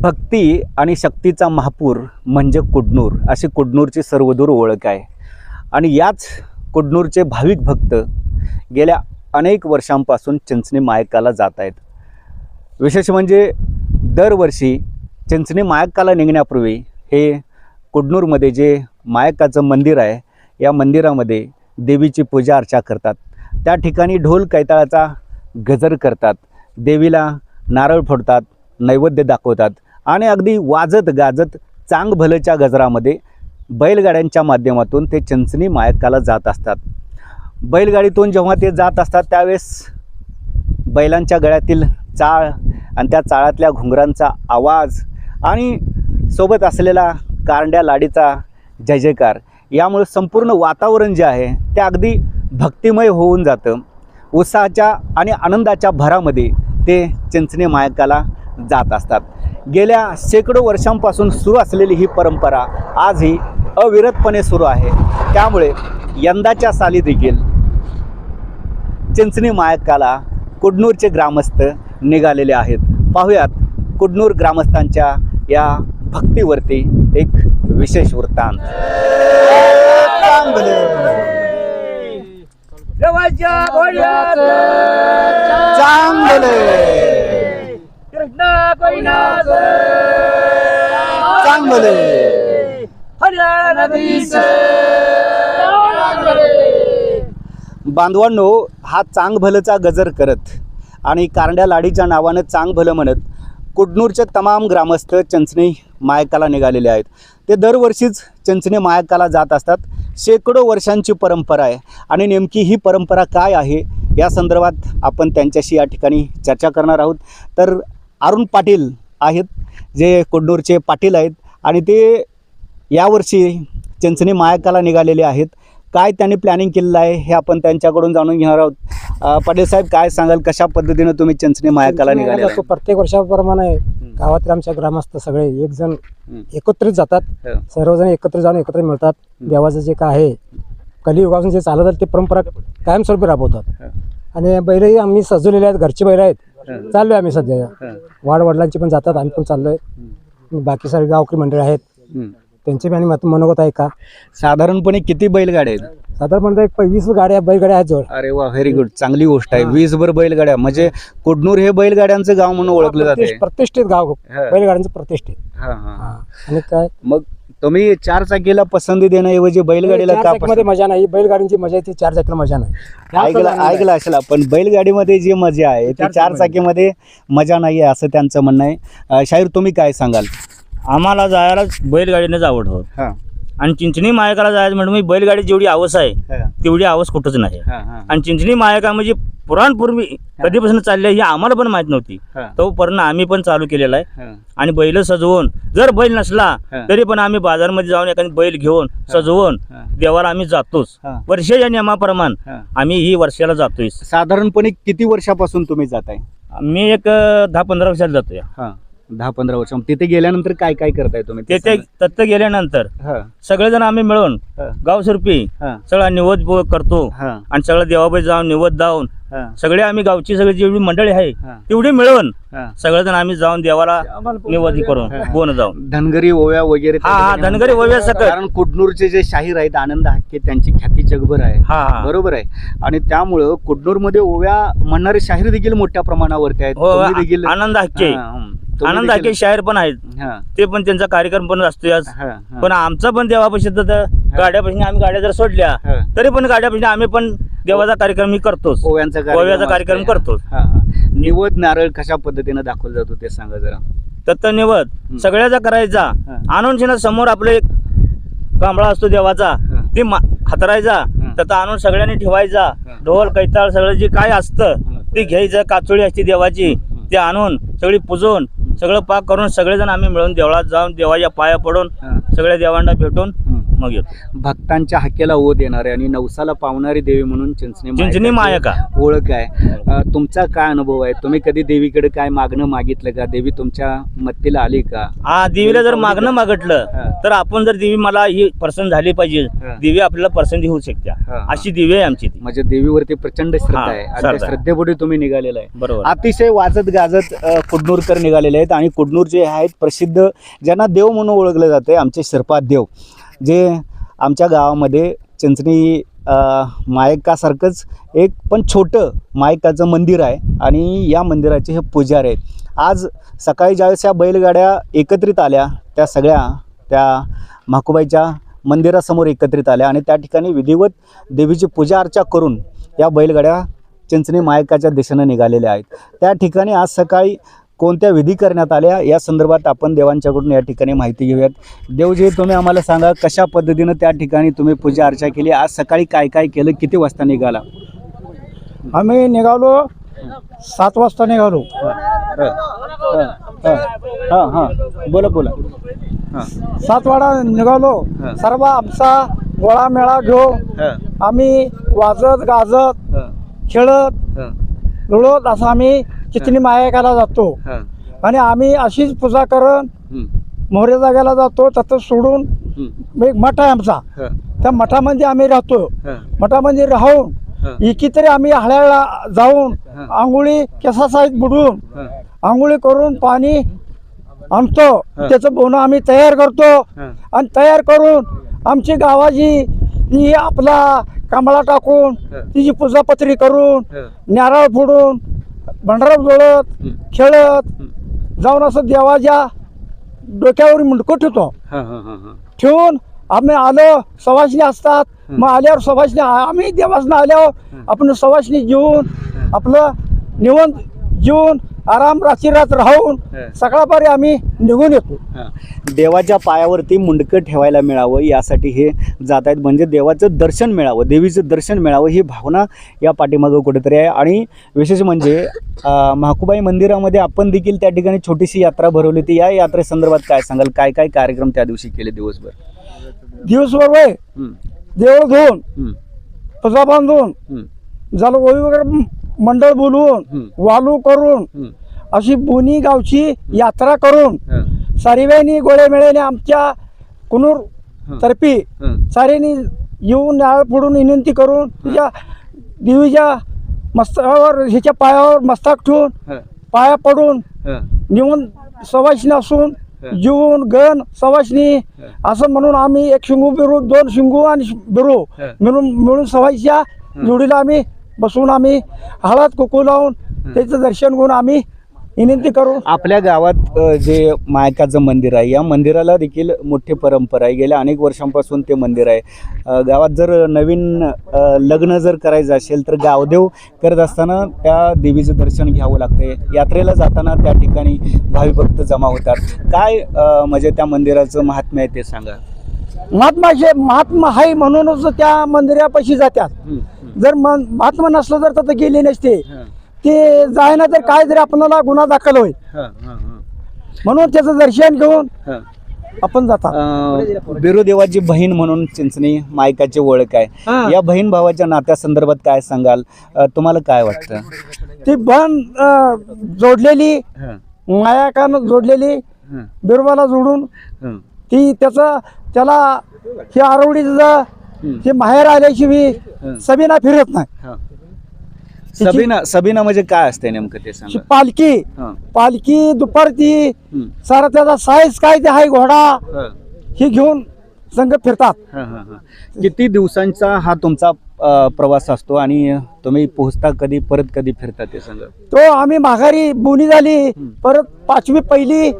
भक्ती आणि शक्तीचा महापूर म्हणजे कुडनूर. अशी कुडनूरची सर्वदूर ओळख आहे. आणि याच कुडनूरचे भाविक भक्त गेल्या अनेक वर्षांपासून चिंचणी मायकाला जात आहेत. विशेष म्हणजे दरवर्षी चिंचणी मायकाला निघण्यापूर्वी हे कुडनूरमध्ये जे मायकाचं मंदिर आहे या मंदिरामध्ये देवीची पूजा अर्चा करतात. त्या ठिकाणी ढोल कैताळाचा गजर करतात. देवीला नारळ फोडतात नैवेद्य दाखवतात. आणि अगदी वाजत गाजत चांग भलच्या गजरामध्ये बैलगाड्यांच्या माध्यमातून ते चिंचणी मायकाला जात असतात. बैलगाडीतून जेव्हा ते जात असतात त्यावेळेस बैलांच्या गळ्यातील चाळ आणि त्या चाळातल्या घुंगरांचा आवाज आणि सोबत असलेला कारंड्या लाडीचा जय जयकार यामुळे संपूर्ण वातावरण जे आहे ते अगदी भक्तिमय होऊन जातं. उत्साहाच्या आणि आनंदाच्या भरामध्ये ते चिंचणे मायकाला जात असतात. गेल्या शेकडो वर्षांपासून सुरू असलेली ही परंपरा आजही अविरतपणे सुरू आहे. त्यामुळे यंदाच्या साली देखील चिंचणी मायकाला कुडनूरचे ग्रामस्थ निघालेले आहेत. पाहुयात कुडनूर ग्रामस्थांच्या या भक्तीवरती एक विशेष वृत्तांत. चांगले चांगले. बांधवांनो हा चांग भलचा गजर करत आणि कारंड्या लाडीच्या नावानं चांग भलं म्हणत कुडनूरचे तमाम ग्रामस्थ चंचणी मायकाला निघालेले आहेत. ते दरवर्षीच चंचणी मायकाला जात असतात. शेकडो वर्षांची परंपरा आहे आणि नेमकी ही परंपरा काय आहे या संदर्भात आपण त्यांच्याशी या ठिकाणी चर्चा करणार आहोत. तर अरुण पाटील आहेत जे कुडनूरचे पाटील आहेत आणि ते यावर्षी चिंचणी मायकाला निघालेले आहेत. काय त्यांनी प्लॅनिंग केलेलं आहे हे आपण त्यांच्याकडून जाणून घेणार आहोत. पाटील साहेब काय सांगाल? कशा पद्धतीनं तुम्ही चिंचणी मायकाला निघाले जातो प्रत्येक वर्षाप्रमाणे गावातील आमच्या ग्रामस्थ सगळे एक जण. एकत्रित जातात. हो. सर्वजण एकत्र जाऊन एकत्र मिळतात. देवाचं जे काय आहे कलियुगापासून जे चालत ते परंपरा कायमस्वरूपी राबवतात. हं. आणि बैलही आम्ही सजवलेले आहेत. घरचे बैल आहेत. चाललोय आम्ही सध्या. हं. वाड वडिलांची पण जातात आम्ही पण चाललोय. बाकी सगळे गावकरी मंडळ आहेत. त्यांचे बी आणि मनोगत आहे का? साधारणपणे किती बैलगाड्या आहेत? साधारणपणे एक वीस गाड्या बैलगाड्या आहेत जवळ. अरे वा व्हेरी गुड चांगली गोष्ट आहे. वीस भर बैलगाड्या. म्हणजे कुडनूर हे बैलगाड्यांचं गाव म्हणून ओळखलं जाते प्रतिष्ठ- प्रतिष्ठित गाव. बैलगाड्यांचं प्रतिष्ठित. आणि काय? मग तुम्ही चार चाकीला पसंती देण्याऐवजी बैलगाडीला का चाकीमध्ये मजा नाही. बैलगाडीची मजा येते चार चाकीला मजा नाही. ऐकलं ऐकलं असेल आपण बैलगाडीमध्ये जी मजा आहे ती चार चार चाकीमध्ये. मजा नाही आहे असं त्यांचं म्हणणं आहे. अं, शाहीर तुम्ही काय सांगाल? आम्हाला जायला बैलगाडीनेच आवडतो हा, आणि चिंचणी मायकाला जायचं म्हणजे मी बैलगाडी जेवढी आवस आहे तेवढी आवस कुठंच नाही. आणि चिंचणी मायका म्हणजे पुराणपूर्वी कधीपासून चालली आहे ही आम्हाला पण माहीत नव्हती. हा, तोपर्यंत आम्ही पण चालू केलेला आहे. आणि बैल सजवून जर बैल नसला. तरी पण आम्ही बाजारमध्ये जाऊन एखादी बैल घेऊन सजवून. देवाला आम्ही जातोच. हा. वर्षाच्या नियमाप्रमाणे. आम्ही ही वर्षाला जातोय साधारणपणे किती वर्षापासून तुम्ही जाताय? मी एक दहा पंधरा वर्षाला जातोय. दहा पंधरा वर्ष. तिथे गेल्यानंतर काय काय करताय तुम्ही? ते ते तत्त गेल्यानंतर सांगा. सगळेजण आम्ही मिळून गावसुरपी हा, सगळा निवद करतो आणि सगळं देवाबाई जाऊन निवद जाऊन सगळे आम्ही गावची सगळी जेवढी मंडळी आहे तेवढी मिळून हा. सगळेजण आम्ही जाऊन देवाला निवदी करून. बोन जाऊन. धनगरी ओव्या वगैरे हा हा धनगरी ओव्या सकट कारण कुडनूरचे जे शाहीर आहेत आनंद हाके त्यांची ख्याती जगभर आहे. बरोबर आहे. आणि त्यामुळं कुडनूरमध्ये ओव्या म्हणणारे शाहीर देखील मोठ्या प्रमाणावरती आहेत. हो आनंद हक्के आनंद हक्के शाहीर पण आहेत हा, ते पण त्यांचा कार्यक्रम पण असतो आज हा, हा. पण आमचा पण देवापाशी तर गाड्यापाशी आम्ही गाड्या जर सोडल्या हा. तरी पण गाड्यापाशी आम्ही पण देवाचा कार्यक्रम मी करतोच ओव्यांचा ओव्याचा कार्यक्रम. करतोच हा, हा. निवद नारळ कशा पद्धतीने दाखवला जातो ते सांगा जरा हं. सगळ्याचा करायचा. आणून शिना समोर आपले एक कांबळा असतो देवाचा हा. ते मा- हातरायचा त्यात आणून सगळ्यांनी ठेवायचा हा. ढोल कैताळ सगळं जे काय असतं हा. ते घ्यायचं काचोळी असते देवाची. ते आणून सगळी पुजून सगळं पाक करून सगळेजण आम्ही मिळून देवळात जाऊन देवाच्या पाया पडून. सगळ्या देवांना भेटून. मग येतो. भक्तांच्या हाकेला ओ देणारे आणि नवसाला पावणारी देवी म्हणून चिंचणी चिंचणी मायकाची मायका ओळख आहे तुमचा काय अनुभव आहे? तुम्ही कधी देवीकडे काय मागणं मागितलं का? देवी तुमच्या मत्तीला आली का? हा देवीला जर मागणं मागितलं हा. तर आपण जर देवी मला ही पर्सन झाली पाहिजे. देवी आपल्याला पर्सन होऊ शकते हा. अशी देवी आहे आमची ती. म्हणजे देवीवरती प्रचंड श्रद्धा आहे. श्रद्धेपुढे तुम्ही निघालेला आहे. बरोबर. अतिशय वाजत गाजत कुडनूरकर निघालेले आहेत आणि कुडनूरचे आहेत प्रसिद्ध ज्यांना देव म्हणून ओळखले जाते आमचे शिरपाद देव. जे आमच्या गावामध्ये चिंचणी मायकासारखंच एक पण छोटं मायकाचं मंदिर आहे आणि या मंदिराचे हे पुजारी आहेत. आज सकाळी ज्यावेळेस या बैलगाड्या एकत्रित आल्या त्या सगळ्या त्या म्हाकुबाईच्या मंदिरासमोर एकत्रित आल्या आणि त्या ठिकाणी विधिवत देवीची पूजा अर्चा करून या बैलगाड्या चिंचणी मायकाच्या दिशेनं निघालेल्या आहेत. त्या ठिकाणी आज सकाळी कोणत्या विधी करण्यात आल्या या संदर्भात आपण देवांच्याकडून या ठिकाणी माहिती घेऊयात. देवजी तुम्ही आम्हाला सांगा कशा पद्धतीनं त्या ठिकाणी तुम्ही पूजा अर्चा केली? आज सकाळी काय काय केलं? किती वाजता निघाला? आम्ही निघालो सात वाजता निघालो. हां हां बोला बोला. हां. सात वाडा निघालो. सर्व आमचा गोळा मेळा घेऊन आम्ही वाजत गाजत खेळत लुळत असं आम्ही चितणी मायकाला जातो. हां. आणि आम्ही अशीच पूजा करून मोरे जागेला जातो तिथं सोडून एक मठ आहे आमचा. त्या मठामध्ये आम्ही राहतो. हां. मठामध्ये राहून हां. इकी तरी आम्ही हळ्याला जाऊन. आंघोळी केसासाहित बुडून आंघोळी करून पाणी आणतो. त्याचं बोनं आम्ही तयार करतो. आणि तयार करून आमची गावाची आपला कांबळा टाकून. तिची पूजापत्री करून नारळ फोडून भंडारा जोडत खेळत. जाऊन असं देवाच्या डोक्यावर मुंडकं ठेवतो ठेवून आम्ही आलो सवासणी असतात. मग आल्यावर सवासणी आम्ही देवासनं आल्यावर. आपण सवासणी जेवून हं. आपलं निवंत जेवून आराम रात्री रात राहून. सकाळपारी आम्ही निघून येतो. देवाच्या पायावरती मुंडकं ठेवायला मिळावं यासाठी हे जात आहेत. म्हणजे देवाचं दर्शन मिळावं देवीचं दर्शन मिळावं ही भावना या पाठीमागं कुठेतरी आहे. आणि विशेष म्हणजे म्हाकुबाई मंदिरामध्ये आपण देखील त्या ठिकाणी छोटीशी यात्रा भरवली होती. या यात्रेसंदर्भात काय सांगाल? काय काय कार्यक्रम त्या दिवशी केले दिवसभर? दिवसभर वय. हं, देव धुवून पजा बांधून झालं वगैरे मंडळ बोलवून. वालू करून अशी बोनी गावची यात्रा करून सारीबाईनी गोळ्या मिळाले आमच्या कुनूर. तर्फी साऱ्यांनी येऊन नाळ फोडून विनंती करून तुझ्या देवीच्या मस्तकावर ह्याच्या पायावर मस्तक ठेवून पाया पडून निवून सवासणी असून. जीवन गण सवासणी असं म्हणून आम्ही एक शिंगू बिरू दोन शिंगू आणि बिरू. मिळून मिळून सवाईच्या जोडीला आम्ही बसून आम्ही हळद कुकू लावून त्याचं दर्शन घेऊन आम्ही विनंती करू. आपल्या गावात अ, जे मायकाचं मंदिर आहे या मंदिराला देखील मोठी परंपरा आहे. गेल्या अनेक वर्षांपासून ते मंदिर आहे. अ, गावात जर नवीन अ, लग्न जर करायचं असेल तर गावदेव करत असताना त्या देवीचं दर्शन घ्यावं लागते यात्रेला जाताना त्या ठिकाणी भावी भक्त जमा होतात. काय अ, म्हणजे त्या मंदिराचं महात्म्य आहे ते सांगा. महात्माचे महात्मा आहे म्हणूनच त्या मंदिरापाशी जातात हं, जर मन महात्मा नसलं तर तिथं गेले नसते. हं, ते जायना तर काय तरी आपल्याला गुन्हा दाखल होईल. हं, हं, हं, म्हणून त्याचं दर्शन घेऊन हं. आपण जातात अ, बिरुदेवाची बहीण म्हणून चिंचणी मायकाची ओळख आहे. हा. या बहीण भावाच्या नात्यासंदर्भात काय सांगाल? तुम्हाला काय वाटतं? ती बन जोडलेली हं, मायाकानं जोडलेली बिरबाला जोडून ती त्याचं त्याला हे आरवडीचं हं. माहेर आल्याशिवाय. सबिना फिरत नाही. सबीना सबीना म्हणजे काय असते नेमकं ते सांगा. पालखी. हं, पालखी दुपारची सारा त्याचा साईज काय ते आहे घोडा. हं, ही घेऊन संघ फिरतात. हं, हं, हं. किती दिवसांचा हा तुमचा अ, प्रवास असतो आणि तुम्ही पोहोचता कधी परत कधी फिरता ते सांगा. तो आम्ही माघारी बोनी झाली परत पाचवी पहिली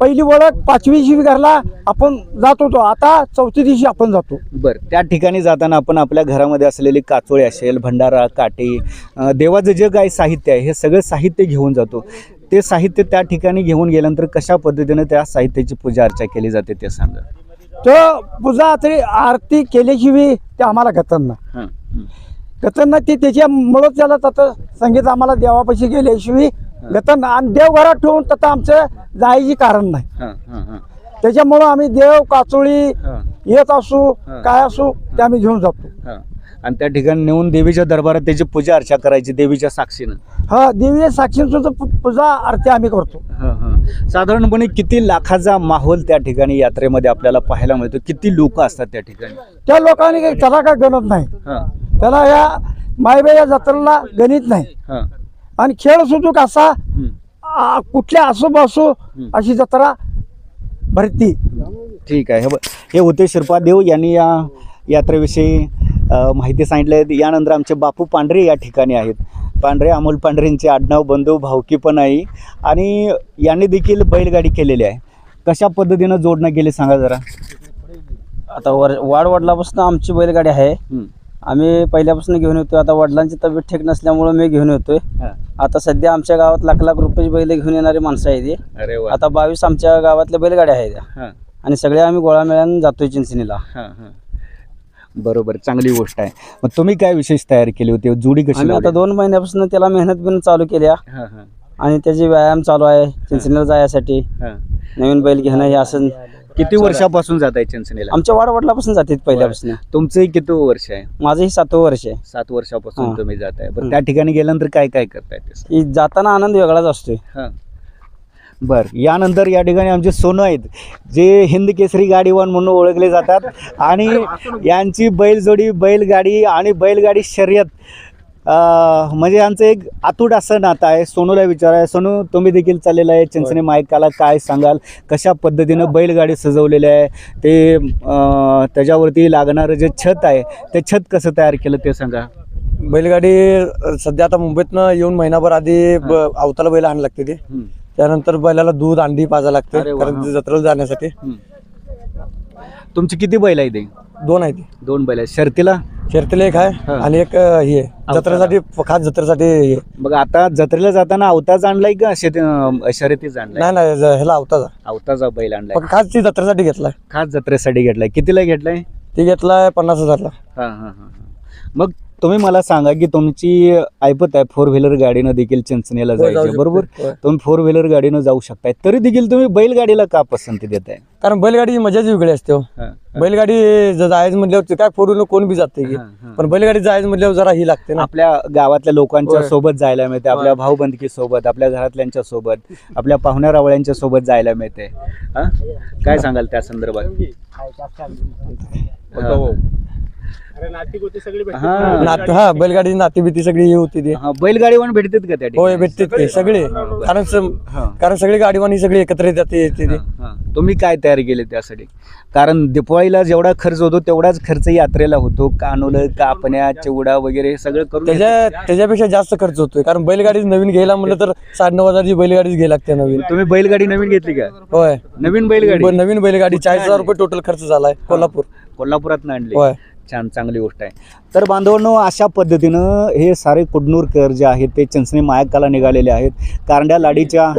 पहिली ओळख पाचवी शिवी घरला आपण जात होतो. आता चौथी दिवशी आपण जातो. बर त्या ठिकाणी जाताना आपण आपल्या घरामध्ये असलेली काचोळी असेल भंडारा काठी अ, देवाचं जे काही साहित्य आहे हे सगळं साहित्य घेऊन जातो. ते साहित्य त्या ठिकाणी घेऊन गेल्यानंतर कशा पद्धतीने त्या साहित्याची पूजा अर्चा केली जाते ते सांगा. तो पूजा तरी आरती केल्याशिवाय ते आम्हाला गतन गतन ती त्याच्यामुळं त्याला तसं संगीत आम्हाला देवापाशी गेल्याशिवाय गतन आणि देव घरात ठेवून तसं आमचं जायची कारण नाही. त्याच्यामुळं आम्ही देव काचोळी येत असू. काय असू ते आम्ही घेऊन जातो. आणि त्या ठिकाणी नेऊन देवीच्या दरबारात त्याची पूजा अर्चा करायची देवीच्या साक्षीनं. हा देवी साक्षी सुद्धा पूजा आरती आम्ही करतो. हं, हं. साधारणपणे किती लाखाचा माहोल त्या ठिकाणी यात्रेमध्ये आपल्याला पाहायला मिळतो? किती लोक असतात त्या ठिकाणी? त्या लोकांनी काही त्याला काय गणत नाही. हं, त्याला या मायबाई या जत्रेला गणित नाही. आणि खेळ हं. आ, कुठल्या असो बसो अशी जत्रा भरती. ठीक आहे. हे ब- हे होते श्रीपादेव यांनी या यात्रेविषयी अ, माहिती सांगितली यानंतर आमचे बापू पांढरे या ठिकाणी आहेत. पांढरे अमोल पांढरेंचे आडनाव बंधू भावकी पण आहे. आणि यांनी देखील बैलगाडी केलेली आहे. कशा पद्धतीनं जोडणं केली सांगा जरा. आता वर वाढ वडिलापासून आमची बैलगाडी आहे. आम्ही पहिल्यापासून घेऊन येतो आता वडिलांची तब्येत ठीक नसल्यामुळं मी घेऊन येतोय. आता सध्या आमच्या गावात लाख लाख रुपयाची बैल घेऊन येणारी माणसं आहे ती अरे वा. आता बावीस आमच्या गावातल्या बैलगाड्या आहेत. हं, आणि सगळे आम्ही गोळा मिळून जातोय चिंचणीला. बरोबर चांगली गोष्ट आहे. मग तुम्ही काय विशेष तयारी केली होती? जोडी कशी आता? दोन महिन्यापासून त्याला मेहनत बिन चालू केल्या. हं, हं, आणि त्याचे व्यायाम चालू आहे चिंचणीला जायसाठी. हं. नवीन बैल घेणं हे असं किती वर्षापासून जात आहे चिंचणीला? आमच्या वाढ वडिलापासून जातात पहिल्यापासून. तुमचं किती वर्ष आहे? माझं ही सातवं वर्ष आहे. सात वर्षापासून हां. तुम्ही जात आहे बरं. त्या ठिकाणी गेल्यानंतर काय काय करताय जाताना आनंद वेगळाच असतोय. हां. बर यानंतर या ठिकाणी आमचे सोनं आहेत. जे हिंद केसरी गाडीवान म्हणून ओळखले जातात. आणि यांची बैलजोडी बैलगाडी आणि बैलगाडी शर्यत. म्हणजे यांचं एक अतूट असं नातं आहे. सोनूला विचार आहे सोनू तुम्ही देखील चाललेलं आहे चिंचणी मायकाला काय सांगाल? कशा पद्धतीनं बैलगाडी सजवलेली आहे? ते त्याच्यावरती लागणारं जे छत आहे ते छत कसं तयार केलं ते सांगा. बैलगाडी सध्या आता मुंबईतनं येऊन महिनाभर आधी अवताला बैल आणायला लागते ते. त्यानंतर बैलाला दूध अंडी पाजा लागते कारण जत्रेला जाण्यासाठी. तुमची किती बैल आहे ते? दोन आहे ती दोन बैल आहेत. शर्तीला? शर्तीला एक. आहे आणि एक ही आहे. जत्रेसाठी खास जत्रेसाठी आहे. मग आता जत्रेला जाताना अवताच आणलाय का शेती शर्यतीच आणलाय? नाही नाही ज- ह्याला अवताचा अवताचा बैल आणलाय. पण खास ती जत्रेसाठी घेतलाय. खास जत्रेसाठी घेतलाय. कितीला घेतलाय? ती घेतलाय पन्नास हजारला. हा हा हा हा. मग तुम्ही मला सांगा की तुमची ऐपत आहे फोर व्हीलर गाडीनं देखील चिंचणीला हो, जायचं. बरोबर होय. तुम्ही फोर व्हीलर गाडीनं जाऊ शकताय तरी देखील तुम्ही बैलगाडीला का पसंती देताय कारण बैलगाडी मजाच वेगळी असते हो. हा, बैलगाडी जायचं म्हटल्यावर ते काय फोर व्हीलर कोण बी जाते की हा, हा. पण बैलगाडी जायचं म्हटल्यावर जरा ही लागते ना आपल्या गावातल्या लोकांच्या होय. सोबत जायला मिळते आपल्या भाऊ बंदकी सोबत आपल्या घरातल्यांच्या सोबत आपल्या पाहुण्या रावळ्यांच्या सोबत जायला मिळते हा? काय सांगाल त्या संदर्भात हा. नात हा बैलगाडी नाती बिती सगळी ही होती ती. हा, बैलगाडीवर भेटतात का त्या होय भेटतात ते सगळे कारण सम- हा. कारण सगळी गाडीवानी सगळी एकत्र येतात ते येते ते. हा. तुम्ही काय तयारी केली त्यासाठी? कारण दिपाळीला जेवढा खर्च होतो तेवढाच खर्च यात्रेला होतो. कानोलं कापण्या चिवडा वगैरे सगळं करून त्याच्या त्याच्यापेक्षा जास्त खर्च होतोय. कारण बैलगाडी नवीन घ्यायला म्हणलं तर साडे नऊ हजारची बैलगाडीच घ्यायला लागते नवीन. तुम्ही बैलगाडी नवीन घेतली का? होय. नवीन बैलगाडी? नवीन बैलगाडी चाळीस हजार रुपये टोटल खर्च झालाय कोल्हापूर. कोल्हापुरात आणली. होय. छान चांगली गोष्ट आहे. तर बांधवांनो अशा पद्धतीनं हे सारे कुडनूरकर जे आहेत ते चिंचणी मायकाला निघालेले आहेत. कारंड्या लाडीच्या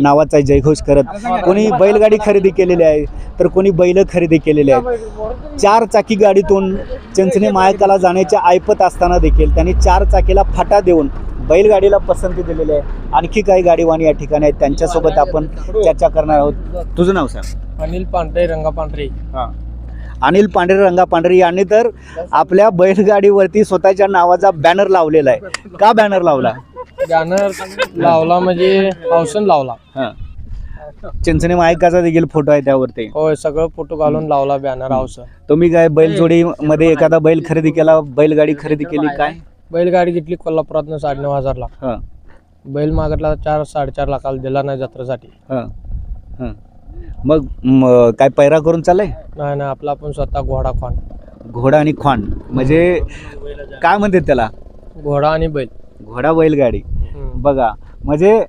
नावाचा जयघोष करत कोणी बैलगाडी खरेदी केलेली आहे तर कोणी बैल खरेदी केलेले आहेत. चार चाकी गाडीतून चिंचणी मायकाला जाण्याचे ऐपत असताना देखील त्यांनी चार चाकीला फाटा देऊन बैलगाडीला पसंती दिलेली आहे. आणखी काही गाडीवाणी या ठिकाणी आहेत त्यांच्यासोबत आपण चर्चा करणार आहोत. तुझं नाव सांग. अनिल पांढरे रंगा पांढरे. अनिल पांढरे रंगा पांढरे यांनी तर आपल्या बैलगाडीवरती स्वतःच्या नावाचा बॅनर लावलेला आहे. का बॅनर लावला? बॅनर लावला म्हणजे औषण लावला. हा. चिंचणी मायकाचा देखील फोटो आहे त्यावरती. होय सगळं फोटो घालून लावला बॅनर औषण तुम्ही काय बैलजोडी मध्ये एखादा बैल खरेदी केला? बैलगाडी खरेदी केली काय? बैलगाडी घेतली कोल्हापुरातनं साडे नऊ हजारला. हा, बैल मागतला चार साडेचार लाखाला दिला नाही जत्रेसाठी. हा, हा. मग म, काय पैरा करून चालय नाही नाही आपला आपण स्वतः घोडा खान. घोडा आणि खांड म्हणजे काय म्हणतात त्याला? घोडा आणि बैल. घोडा बैलगाडी. बघा म्हणजे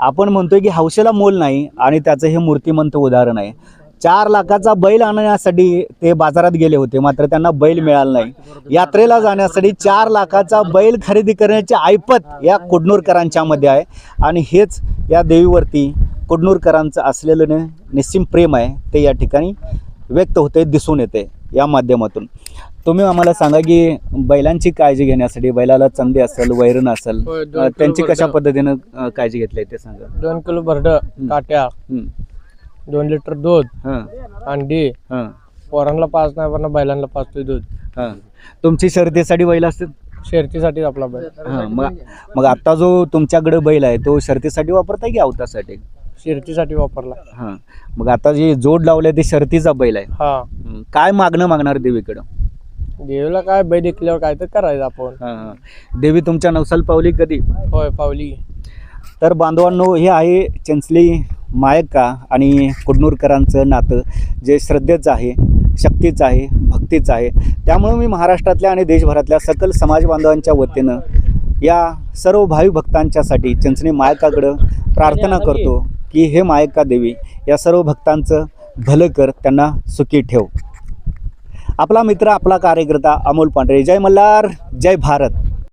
आपण म्हणतोय की हौशेला मोल नाही आणि त्याचं हे मूर्तिमंत उदाहरण आहे. चार लाखाचा बैल आणण्यासाठी ते बाजारात गेले होते मात्र त्यांना बैल मिळाला नाही. यात्रेला जाण्यासाठी चार लाखाचा बैल खरेदी करण्याची ऐपत या कुडनूरकरांच्या मध्ये आहे. आणि हेच या देवीवरती कुडनूरकरांचं असलेलं निस्सीम प्रेम आहे ते या ठिकाणी व्यक्त होते दिसून येते या माध्यमातून. तुम्ही आम्हाला सांगा की बैलांची काळजी घेण्यासाठी बैलाला चंदे असेल वैरण असेल त्यांची कशा. पद्धतीनं काळजी घेतली ते सांगा. दोन किलो भरड काट्या दोन लिटर दूध अंडी हं, पोरांना पाच नाही पण बैलांना पाचतोय दूध. तुमची शर्यतीसाठी बैल असतील? शर्यतीसाठी आपला बैल. मग मग आता जो तुमच्याकडे बैल आहे तो शर्तीसाठी वापरताय की अवतासाठी शर्यतीसाठी वापरला. हां. मग आता जी जोड लावली ते शर्तीचा बैल आहे. हा. काय मागणं मागणार देवीकडं? देवीला काय बैल ऐकल्यावर काय तर करायचं आपण. हां हां. देवी तुमच्या नवसाल पावली कधी? होय पावली. तर बांधवांनो हे आहे चिंचली मायक्का आणि कुडनूरकरांचं नातं जे श्रद्धेचं आहे शक्तीचं आहे भक्तीचं आहे. त्यामुळं मी महाराष्ट्रातल्या आणि देशभरातल्या सकल समाज बांधवांच्या वतीनं या सर्व भाविक भक्तांच्यासाठी चिंचणी मायकाकडं प्रार्थना करतो. की हे मायका देवी या सर्व भक्तांचं भलं कर त्यांना सुखी ठेव. आपला मित्र आपला कार्यकर्ता अमोल पांढरे. जय मल्हार जय भारत.